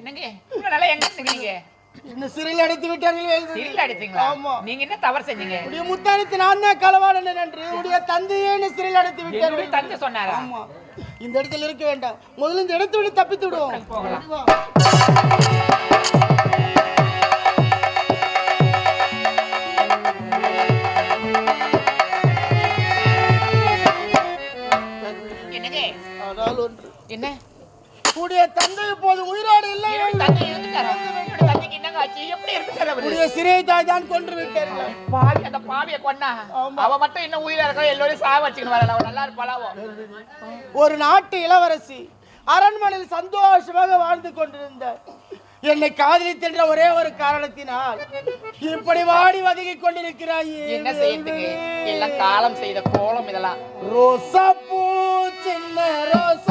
என்னங்க? இவ்வளவு நாளா எங்க இருந்தீங்க? என்ன சிறையில் அடைத்து விட்டார்கள். சிறையில் அடைத்தீங்களா? ஆமா. நீங்க என்ன தவறு செஞ்சீங்க? உடைய முத்தானத்து நான் தான் களவாளன் என்று உடைய தந்தையே என்ன சிறையில் அடைத்து விட்டார்கள் தந்தை சொன்னாரா? ஆமா இந்த இடத்துல இருக்க வேண்டாம் முதல்ல இந்த இடத்தை விட்டு தப்பித்து விடுவோம் போகலாம். இறந்துட்டாரு அவரு? உடைய சிறையை தாய் தான் கொன்று விட்டார்கள் பாவி, அந்த பாவியை கொன்னா. அவ மட்டும் இன்னும் உயிரா இருக்கா? எல்லோரையும் சாவ வச்சுக்கணும் வரல. அவ நல்லா இருப்பாளாவோ ஒரு நாட்டு இளவரசி அரண்மனையில் சந்தோஷமாக வாழ்ந்து கொண்டிருந்தார். என்னை காதலித்தென்ற ஒரே ஒரு காரணத்தினால் இப்படி வாடி வதங்கிக் கொண்டிருக்கிறாயே. என்ன செய்யறதுக்கு? எல்லாம் காலம் செய்த கோலம் இதெல்லாம். ரோசா பூ சின்ன ரோசா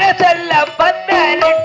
மனசல்ல பந்தலிட்டு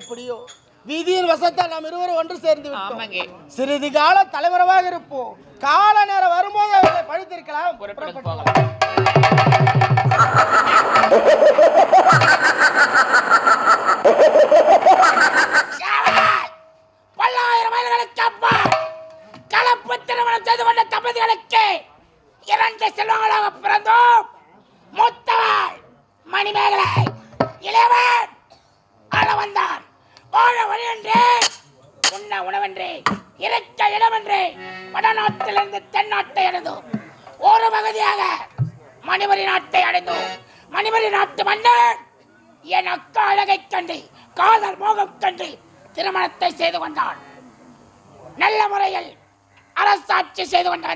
எப்படியோ? விதியின் வசத்தால் நாம் இருவரும் ஒன்று சேர்ந்து விட்டோம். சிறிது கால தலைவரமாக இருப்போம். கால நேரம் வரும்போது அவர்களை பழித்திருக்கலாம் பல்லாயிரம் மைல்களுக்கு அப்பால் கலப்பு திருமணம் செய்து கொண்ட தம்பதிகளுக்கு இரண்டு செல்வங்களாக பிறந்தோம். வடநாட்டிலிருந்து தென்னாட்டை அடைந்தோம். ஒரு பகுதியாக மணிமணி நாட்டை அடைந்தோம். மணிமணி நாட்டு மன்னன் என் அக்கா அழகைக் கண்டு காதல் மோகம் கண்டு திருமணத்தை செய்து கொண்டான். நல்ல முறையில் அரசாட்சி செய்து கொண்டு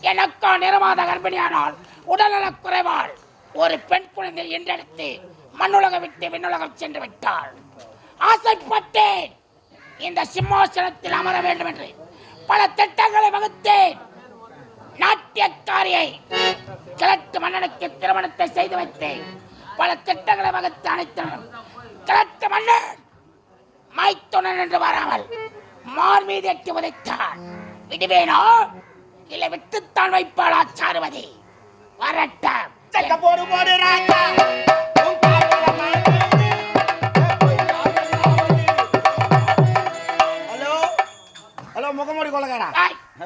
என் அக்கா நிறமாத கர்ப்பிணியானால் உடல்நலக் குறைவால் ஒரு பெண் குழந்தை என்றெடுத்து மண்ணுலகம் விட்டு விண்ணுலகம் சென்று விட்டாள். ஆசைப்பட்டேன் இந்த சிம்மாசனத்தில் அமர வேண்டும் என்று பல திட்டங்களை வகுத்தேன். நாட்டியக்காரியை கிழக்கு மன்னனுக்கு திருமணத்தை செய்து வைத்தேன். பல திட்டங்களை வகுத்து அனைத்தனும் கிழக்கு மன்னன் மைத்துனன் என்று வராமல் மார் மீது எட்டி உதைத்தான். விடுவேனோ? இல்லை விட்டுத்தான் வைப்பாளா சாருவதி வரட்டும். போடு போடு ராஜா.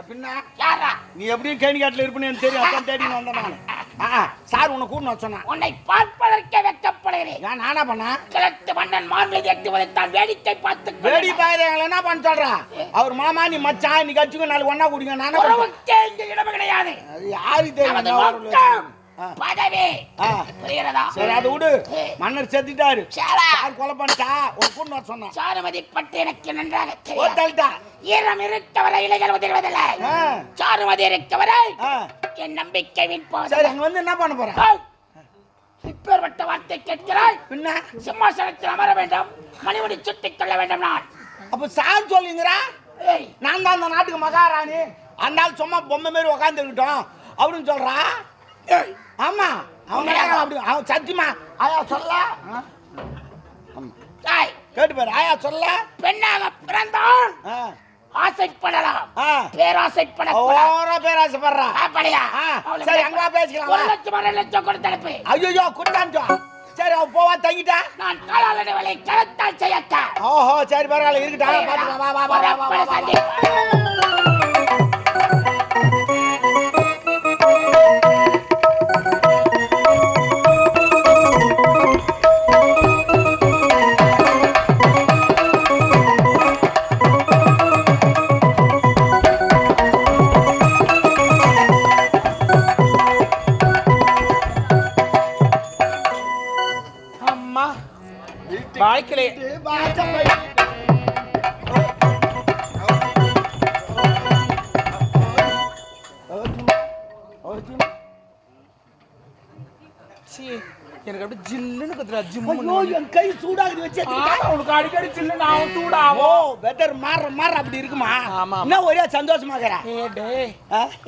பின்ன யாரா? நீ எப்படியும் கேணி காட்டில் இருப்பேன்னு எனக்கு தெரியும். அதான் வந்தேன் நான். ஆ, சார் உன்னை கூட்டு சொன்னேன். உன்னை பார்ப்பதற்கே வெட்கப்படுகிறேன். ஏன் நானா பண்ணேன்? கிழக்கு மன்னன் மார் மீது எட்டி உதைத்தான். வேடிக்கை பார்த்து வேடி பாயிர எங்களை என்ன பண்ண சொல்றா? அவர் மாமா நீ மச்சான் நீ கட்சிக்கு நாளைக்கு ஒண்ணா குடிங்க நானே இடம் கிடையாது. அது யாருக்கு தெரியும்? என்ன. பதவி. புரிகிறதா? சரி அதை விடு. மன்னர் செத்துட்டாரு. சார் கொலை பண்ணிட்டா? ஒரு கூட்டு வர சொன்னான். சாருமதி பற்றி எனக்கு நன்றாக தெரியும். ஈரம் இருக்கவரை இலைகள் உதிர்வதில்லை. சாருமதி இருக்கவரை. என் நம்பிக்கை வீண் சரி அங்க வந்து என்ன பண்ண போற? ஏய், இப்பேற்பட்ட வார்த்தை கேட்கிறாய்? பின்ன? சிம்மாசனத்தில் அமர வேண்டும். மணிமுடி சுட்டிக் கொள்ள வேண்டும் நான். அப்ப சார் சொல்லுங்கிறா? நான் தான் அந்த நாட்டுக்கு மகாராணி. அந்த சும்மா பொம்மை மாரி உக்காந்துருக்கட்டும். அப்படின்னு சொல்றா? ஆமா அவன்? அப்படி அவன் சத்தியமா ஆயா சொல்ல. ஏய், கேட்டு பாரு ஆயா சொல்ல பெண்ணாக பிறந்தான். ஆ. ஆசைப்படலாம் ஆ. பேராசைப்படக்கூடாது ஓர அப்படியா சரி, அங்க பேசிக்கலாம், ஒரு. லட்சம் ரெண்டு லட்சம் கொடுத்து அனுப்பு. ஐயோ குட்டான்ட்டா சரி அவன் போவா தங்கிட்டா? நான் காலாளனை வேலை கரத்தால் செய்யத்த ஓஹோ சரி பரவாயில்ல இருக்கட்டும் பாத்துக்கலாம் வா வா வா வா வா, எனக்கு அப்படியே ஜில்லுன்னு குத்துறா ஐயோ ஜிம்மு என் கை சூடாகுது வச்சு உனக்கு அடிக்கடி சில்லு நான் சூடாகும் வெதர் மாற மாற அப்படி இருக்குமா ஆமா. என்ன ஒரே சந்தோஷமா இருக்கிற ஏ டேய்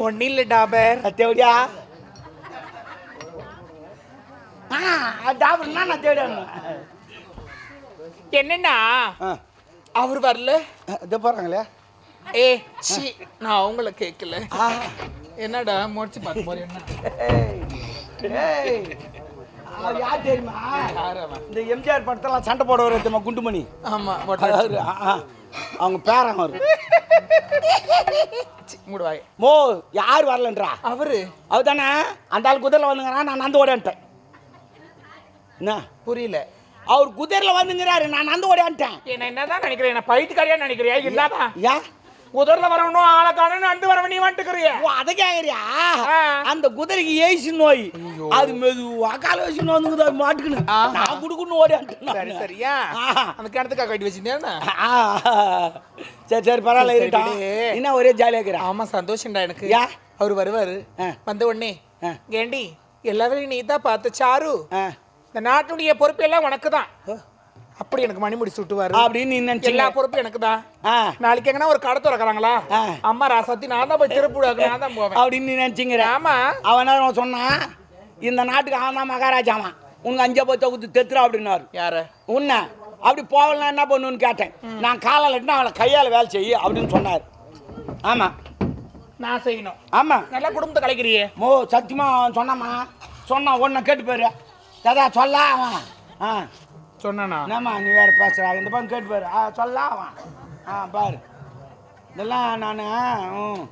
ஒன்னும் இல்லை டாபர் தேவடியா ஆ டாக்டர் நான் தேடியா என்னன்னா அவர் வரல இது போறாங்களே ஏ சி நான் அவங்கள கேட்கல என்னடா முடிச்சு பார்க்க போறேன் என்ன ஏய், ஏய். அவர் யார் தெரியுமா? இந்த எம்ஜிஆர் படத்தெல்லாம் சண்டை போட வர தெரியுமா குண்டுமணி? ஆமா. அவங்க பேரன் அவரு. சி, மூடுவாய். மோ யார் வரலன்றா? அவரு. அவர் தானே அந்த ஆள் குதிரையில் வந்துங்கிறான் நான் நந்து ஓடியான்ட்டேன். என்ன? புரியல. அவர் குதிரையில் வந்துங்கிறாரு நான் நந்து ஓடியான்ட்டேன். என்ன என்னதான் நினைக்கிறேன்? என்ன பைத்தியக்காரியா நினைக்கிறியா? இல்லாதான் யா உதர்ல வரணும் ஆளை காணும் அண்டு வரணும் நீ வந்துக்கிறிய ஓ அதை கேட்குறியா ஆ. அந்த குதிரைக்கு ஏசி நோய் அது மெதுவா கால வச்சு நோந்துங்குது அது மாட்டுக்குன்னு. நான் குடுக்குன்னு ஓடியான்ட்டேன் சரி சரியா ஆஹா. அந்த கிணத்துக்கா கட்டி வச்சிருந்தேன் ஆ, சரி சரி பரவாயில்ல விடு. என்ன ஒரே ஜாலியாக இருக்கிறா ஆமா சந்தோஷம்டா எனக்கு யா? அவர் வருவாரு. வந்த உடனே. கேண்டி எல்லாரையும் நீ தான் பார்த்த சாரு ஆ. இந்த நாட்டுடைய பொறுப்பு எல்லாம் உனக்கு தான் அப்படி எனக்கு மணிமுடி சுட்டுவாரு. அப்படின்னு நீ நினைச்சீங்க. எல்லா பொறுப்பும் எனக்கு தான் நாளைக்கு எங்கன்னா ஒரு கடை திறக்கறாங்களா. அம்மா ராசாத்தி நான் தான் போய் திருப்பூடாக்கு நான் தான் போவேன். அப்படின்னு நீ நினச்சிங்கிற. ஆமா. அவன் சொன்னான் இந்த நாட்டுக்கு தான் மகாராஜாவான் உங்க அஞ்ச போய் தொகுத்து தெத்துறா அப்படின்னாரு. யார? உன்ன. அப்படி போகலாம் என்ன பண்ணுன்னு கேட்டேன். நான் காலால் எட்டினா அவளை கையால் வேலை செய்ய அப்படின்னு சொன்னார். ஆமாம் நான் செய்யணும். ஆமாம் நல்லா குடும்பத்தை கலைக்கிறியே. மோ சத்தியமா அவன் சொன்னாமா? சொன்னான் ஒன்றை கேட்டு போயிரு. எதா சொல்ல அவன். ஆ. சொன்னா என்னம்மா நீ வேறு பேசுகிறா இந்த பக்கம் கேட்டு பாரு. ஆ சொல்ல ஆ பாரு. இதெல்லாம் நான் ம்.